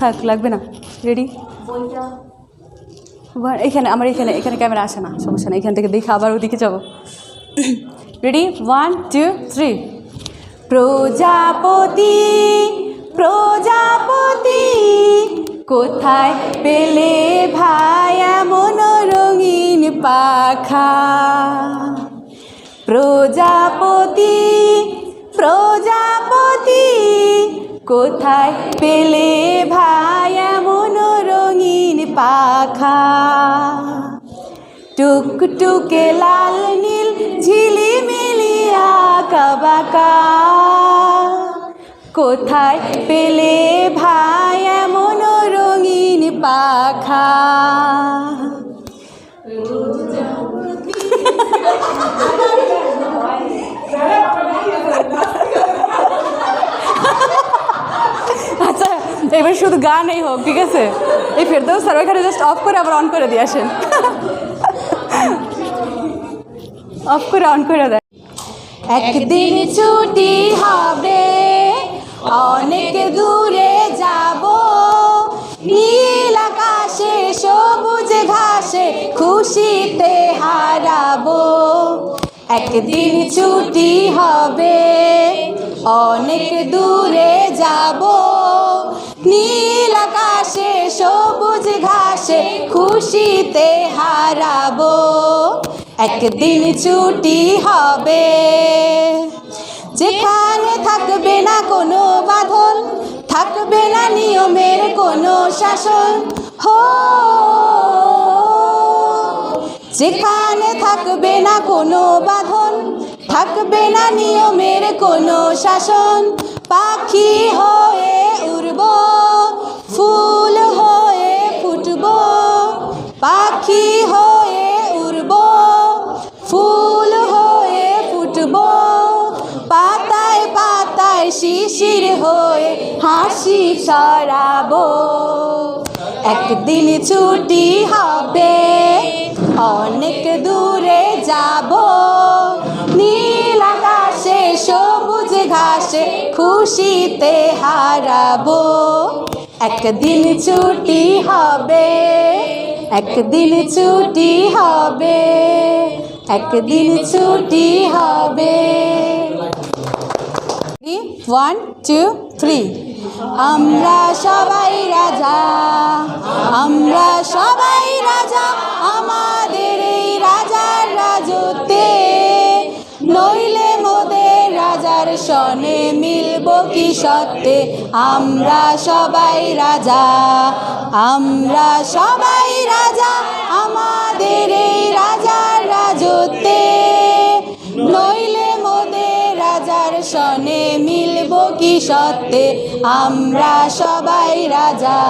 থাক, লাগবে না। রেডি এখানে, আমার এখানে এখানে ক্যামেরা আসে না, সমস্যা নেই, এখান থেকে দেখে আবার ওদিকে যাব। রেডি ওয়ান টু থ্রি প্রজাপতি প্রজাপতি, কোথায় পেলে ভাই এমন রঙিন পাখা? প্রজাপতি প্রজাপতি কোথায় পেলে ভাই এমন রঙিন পাখা? টুকটুকে লাল নীল ঝিলিমিলি আঁকা বাঁকা। কোথায় পেলে ভাই এমন রঙিন পাখা? এবার শুধু গানই হোক, ঠিক আছে? এই ফেরদৌস স্যার ওইখানে জাস্ট অফ করে আবার অন করে দিয়ে আসেন। অফ করে অন করে দেয়। একদিন ছুটি হবে, অনেক দূরে যাব। নীল আকাশে, সবুজ ঘাসে খুশিতে হারাবো। একদিন ছুটি হবে, অনেক দূরে যাব। নীল আকাশে, সবুজ ঘাসে খুশিতে হারাবো। একদিন ছুটি হবে। যেখানে থাকবে না কোনো বাঁধন, থাকবে না নিয়মের কোনো শাসন, হো। যেখানে থাকবে না কোনো বাঁধন, থাকবে না নিয়মের কোনো শাসন পাখি হয়ে উড়ব, ফুল হয়ে ফুটব, পাখি হয়ে উড়ব, ফুল হয়ে ফুটব, পাতায় পাতায় শিশির হয়ে হাসি ছড়াবো। একদিন ছুটি হবে, অনেক দূরে যাব সবুজ ঘাসে খুশিতে হারাবো। একদিন ছুটি হবে, একদিন ছুটি হবে, একদিন ছুটি হবে। ওয়ান টু থ্রি আমরা সবাই রাজা, আমরা সবাই রাজা। সনে মিলব কি সত্ত্বে আমরা সবাই রাজা, আমরা সবাই রাজা, আমাদের এই রাজার রাজত্বে। নইলে মোদের রাজার সনে মিলব কি সত্ত্বে আমরা সবাই রাজা।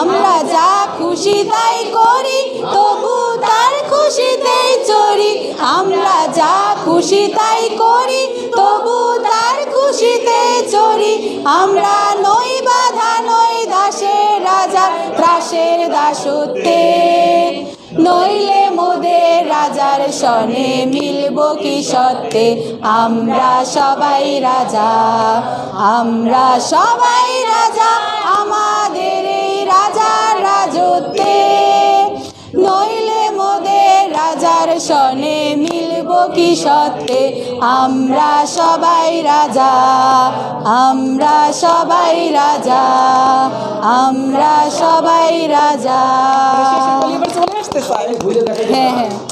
আমরা যা খুশি তাই করি, তবু তার খুশিতেই চড়ি। আমরা যা খুশি তাই করি আমরা নই বাধা, নই দাসের রাজা, ত্রাসের দাসত্বে। নইলে মোদের রাজার সনে মিলব কি সত্ত্বে আমরা সবাই রাজা, আমরা সবাই রাজা, আমাদের এই রাজার রাজত্বে। নইলে মোদের রাজার সনে কি সত্যে? আমরা সবাই রাজা আমরা সবাই রাজা আমরা সবাই রাজা। হ্যাঁ হ্যাঁ।